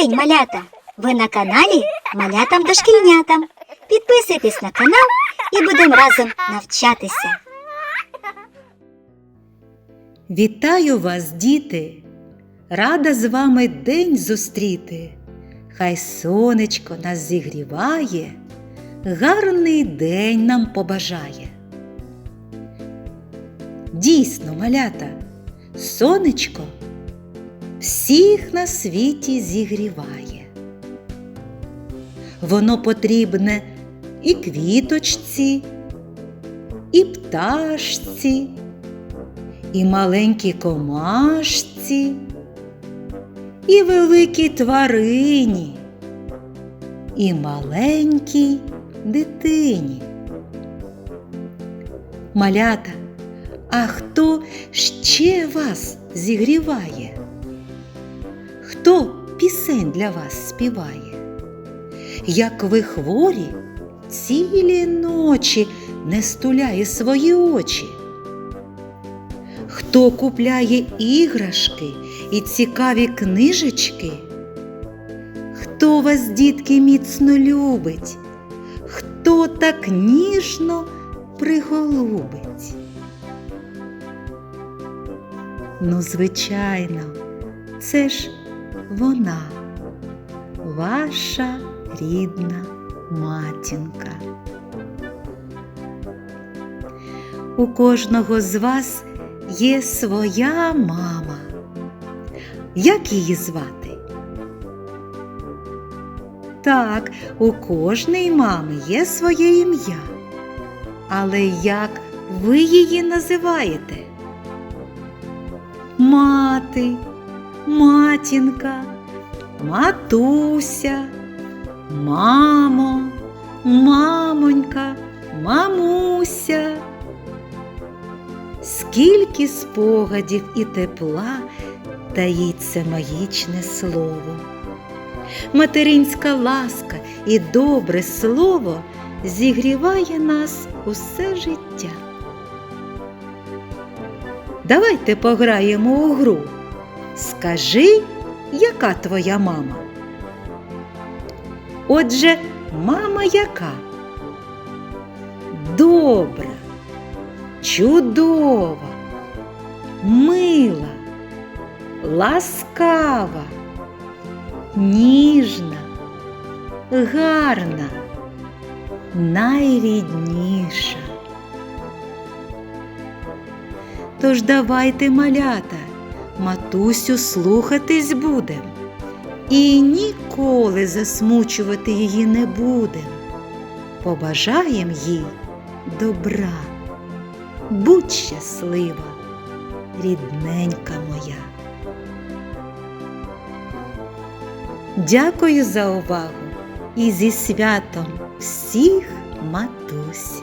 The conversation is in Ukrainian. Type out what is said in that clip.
день, малята! Ви на каналі Малятам дошкільнятам. Підписуйтесь на канал і будемо разом навчатися. Вітаю вас, діти! Рада з вами день зустріти. Хай сонечко нас зігріває, гарний день нам побажає. Дійсно, малята, сонечко всіх на світі зігріває. Воно потрібне і квіточці, і пташці і маленькій комашці, і великій тварині, і маленькій дитині. Малята, а хто ще вас зігріває? Хто пісень для вас співає? Як ви хворі, цілі ночі не стуляє свої очі? Хто купляє іграшки і цікаві книжечки? Хто вас, дітки, міцно любить? Хто так ніжно приголубить? Ну, звичайно, це ж вона, ваша рідна матінка. У кожного з вас є своя мама. Як її звати? Так, у кожної мами є своє ім'я. Але як ви її називаєте? Мати, матінка, матуся, мамо, мамонька, мамуся. Скільки спогадів і тепла таїться магічне слово. Материнська ласка і добре слово зігріває нас усе життя. Давайте пограємо у гру. Скажи, яка твоя мама? Отже, мама яка? Добра чудова, мила, ласкава, ніжна, гарна, найрідніша. Тож давайте, малята, матусю слухатись будем і ніколи засмучувати її не будем. Побажаєм їй добра. Будь щаслива, рідненька моя. Дякую за увагу і зі святом всіх матусь.